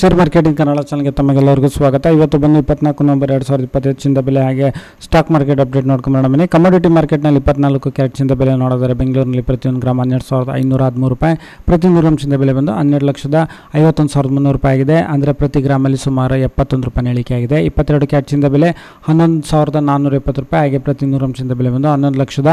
Share marketing Kannada ಚಾನಲ್ಗೆ ತಮಗೆಲ್ಲರಿಗೂ ಸ್ವಾಗತ. ಇವತ್ತು ಬಂದು ಇಪ್ಪತ್ನಾಲ್ಕು ನವಂಬರ್ ಎರಡು ಸಾವಿರದ ಇಪ್ಪತ್ತೈದು ಚಿಂದ ಬೆಲೆ ಹಾಗೆ ಸ್ಟಾಕ್ ಮಾರ್ಕೆಟ್ ಅಪ್ಡೇಟ್ ನೋಡ್ಕೊಂಬರೋಣ ಬನ್ನಿ. ಕಮೋಡಿಟಿ ಮಾರ್ಕೆಟ್ನಲ್ಲಿ ಇಪ್ಪತ್ನಾಲ್ಕು ಕ್ಯಾರೆಟ್ ಚಿಂದ ಬೆಲೆ ನೋಡಿದರೆ ಬೆಂಗಳೂರಿನಲ್ಲಿ ಪ್ರತಿಯೊಂದು ಗ್ರಾಮ ಹನ್ನೆರಡು ಸಾವಿರದ ಐನೂರ ಹದಿಮೂರು ರೂಪಾಯಿ. ಪ್ರತಿ ನೂರು ಚಿಂದ ಬೆಲೆ ಬಂದು ಹನ್ನೆರಡು ಲಕ್ಷದ ಐವತ್ತೊಂದು ಸಾವಿರದ ಮುನ್ನೂರು ರೂಪಾಯಿ ಆಗಿದೆ. ಅಂದರೆ ಪ್ರತಿ ಗ್ರಾಮಲ್ಲಿ ಸುಮಾರು ಎಪ್ಪತ್ತೊಂದು ರೂಪಾಯಿ ಇಳಿಕೆ ಆಗಿದೆ. ಇಪ್ಪತ್ತೆರಡು ಕ್ಯಾರೆಟ್ ಚಿಂದ ಬೆಲೆ ಹನ್ನೊಂದು ಸಾವಿರದ ನಾನ್ನೂರ ಇಪ್ಪತ್ತು ರೂಪಾಯಿ. ಹಾಗೆ ಪ್ರತಿ ನೂರು ಚಿಂದ ಬೆಲೆ ಬಂದು ಹನ್ನೊಂದು ಲಕ್ಷದ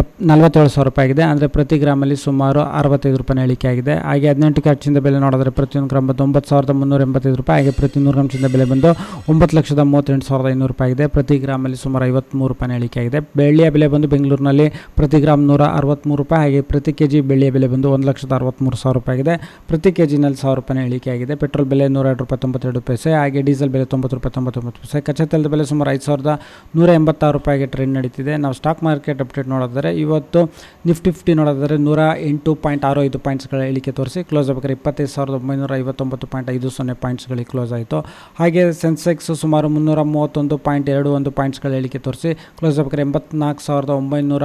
ಎಪ್ ನಲವತ್ತೇಳು ಸಾವಿರ ರೂಪಾಯಿ ಆಗಿದೆ. ಅಂದರೆ ಪ್ರತಿ ಗ್ರಾಮಲ್ಲಿ ಸುಮಾರು ಅರವತ್ತೈದು ರೂಪಾಯಿ ಇಳಿಕೆ ಆಗಿದೆ. ಹಾಗೆ ಹದಿನೆಂಟು ಖರ್ಚಿಂದ ಬೆಲೆ ನೋಡಿದ್ರೆ ಪ್ರತಿಯೊಂದು ಗ್ರಾಮ ಬಂದು ಒಂಬತ್ತು ಸಾವಿರದ ಮುನ್ನೂರ ಎಂಬತ್ತೈದು ರೂಪಾಯಿ. ಹಾಗೆ ಪ್ರತಿ ನೂರು ಗ್ರಾಮ್ಸಿಂದ ಬೆಲೆ ಬಂದು ಒಂಬತ್ತು ಲಕ್ಷದ ಮೂವತ್ತೆಂಟು ಸಾವಿರದ ಐನೂರು ರೂಪಾಯಿ ಆಗಿದೆ. ಪ್ರತಿ ಗ್ರಾಮಲ್ಲಿ ಸುಮಾರು ಐವತ್ತ್ಮೂರು ರೂಪಾಯಿ ಇಳಿಕೆ ಆಗಿದೆ. ಬೆಳ್ಳಿಯ ಬೆಲೆ ಬಂದು ಬೆಂಗಳೂರಿನಲ್ಲಿ ಪ್ರತಿ ಗ್ರಾಮ್ ನೂರ ಅರವತ್ತ್ಮೂರು ರೂಪಾಯಿ. ಹಾಗೆ ಪ್ರತಿ ಕೆ ಜಿ ಬೆಳ್ಳಿಯ ಬೆಲೆ ಬಂದು ಒಂದು ಲಕ್ಷದ ಅರವತ್ತ್ಮೂರು ಸಾವಿರ ರೂಪಾಯಿ ಆಗಿದೆ. ಪ್ರತಿ ಕೆ ಜಿನಲ್ಲಿ ಸಾವಿರ ರೂಪಾಯಿ ಇಳಿಕೆ ಆಗಿದೆ. ಪೆಟ್ರೋಲ್ ಬೆಲೆ ನೂರ ಎರಡು ರೂಪಾಯಿ ತೊಂಬತ್ತೆರಡು ಪೈಸೆ. ಹಾಗೆ ಡೀಸೆಲ್ ಬೆಲೆ ತೊಂಬತ್ತು ರೂಪಾಯಿ ತೊಂಬತ್ತೊಂಬತ್ತು ಪೈಸೆ. ಕಚ್ಚಾ ತೈಲದ ಬೆಲೆ ಸುಮಾರು ಐದು ಸಾವಿರದ ನೂರ ಎಂಬತ್ತಾರು ರೂಪಾಯಿಗೆ ಟ್ರೆಂಡ್ ನಡೀತಿದೆ. ನಾವು ಸ್ಟಾಕ್ ಮಾರ್ಕೆಟ್ ಅಪ್ಡೇಟ್ ನೋಡಿದರೆ ಇವತ್ತು ನಿಫ್ಟಿ ಫಿಫ್ಟಿ ನೋಡೋದಾದರೆ ನೂರ ಎಂಟು ಪಾಯಿಂಟ್ ಆರು ಐದು ಪಾಯಿಂಟ್ಸ್ಗಳ ಇಳಿಕೆ ತೋರಿಸಿ ಕ್ಲೋಸ್ ಆಗಬೇಕಾದ್ರೆ ಇಪ್ಪತ್ತೈದು ಸಾವಿರದ ಒಂಬೈನೂರ ಐವತ್ತೊಂಬತ್ತು ಪಾಯಿಂಟ್ ಐದು ಸೊನ್ನೆ ಪಾಯಿಂಟ್ಸ್ಗಳಿಗೆ ಕ್ಲೋಸ್ ಆಯಿತು. ಹಾಗೆ ಸೆನ್ಸೆಕ್ಸ್ ಸುಮಾರು ಮುನ್ನೂರ ಮೂವತ್ತೊಂದು ಪಾಯಿಂಟ್ ಎರಡು ಒಂದು ಪಾಯಿಂಟ್ಸ್ಗಳ ಇಳಿಕೆ ತೋರಿಸಿ ಕ್ಲೋಸ್ ಆಗಬೇಕಾದ್ರೆ ಎಂಬತ್ನಾಲ್ಕು ಸಾವಿರದ ಒಂಬೈನೂರ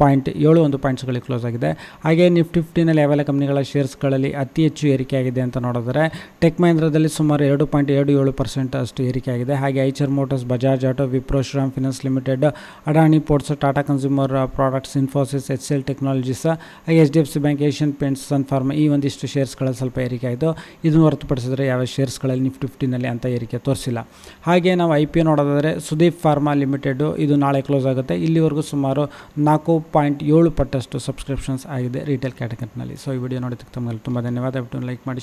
ಪಾಯಿಂಟ್ ಏಳು ಒಂದು ಪಾಯಿಂಟ್ಸ್ಗಳಿಗೆ ಕ್ಲೋಸ್ ಆಗಿದೆ. ಹಾಗೆ ನಿಫ್ಟಿ ಫಿಫ್ಟಿನಲ್ಲಿ ಯಾವೆಲ್ಲ ಕಂಪ್ನಿಗಳ ಶೇರ್ಸ್ಗಳಲ್ಲಿ ಅತಿ ಹೆಚ್ಚು ಏರಿಕೆ ಆಗಿದೆ ಅಂತ ನೋಡಿದ್ರೆ, ಟೆಕ್ ಮಹೇಂದ್ರದಲ್ಲಿ ಸುಮಾರು ಎರಡು ಪಾಯಿಂಟ್ ಎರಡು ಏಳು ಪರ್ಸೆಂಟ್ ಅಷ್ಟು ಏರಿಕೆ ಆಗಿದೆ. ಹಾಗೆ Eicher Motors, Bajaj auto, Wipro, Shriram finance limited, Adani ports, Tata consumer products, Infosys, H L technologies, ಹಾಗೆ H D F C bank, Asian paints, Sun Pharma ಈ ಒಂದಿಷ್ಟು ಶೇರ್ಸ್ಗಳಲ್ಲಿ ಸ್ವಲ್ಪ ಏರಿಕೆ ಆಯಿತು. ಇದನ್ನು ಹೊರತುಪಡಿಸಿದ್ರೆ ಯಾವ ಶೇರ್ಸ್ಗಳಲ್ಲಿ ನಿಫ್ಟಿ ಫಿಫ್ಟಿನಲ್ಲಿ ಅಂತ ಏರಿಕೆ ತೋರಿಸಿಲ್ಲ. ಹಾಗೆ ನಾವು ಐ ಪಿ ಎ ನೋಡೋದಾದರೆ ಸುದೀಪ್ ಫಾರ್ಮಾ ಲಿಮಿಟೆಡು ಇದು ನಾಳೆ ಕ್ಲೋಸ್ ಆಗುತ್ತೆ. ಇಲ್ಲಿವರೆಗೂ ಸುಮಾರು ನಾಲ್ಕು ಪಾಯಿಂಟ್ ಏಳು ಪಟ್ಟಷ್ಟು ಸಬ್ಸ್ಕ್ರಿಪ್ಷನ್ಸ್ ಆಗಿದೆ ರಿಟೇಲ್ ಕ್ಯಾಟಗರಿನಲ್ಲಿ ಸೊ ಈ ವಿಡಿಯೋ ನೋಡಿದ್ದಕ್ಕೆ ತಮ್ಮಲ್ಲಿ ತುಂಬ ಧನ್ಯವಾದ. ಲೈಕ್ ಮಾಡಿ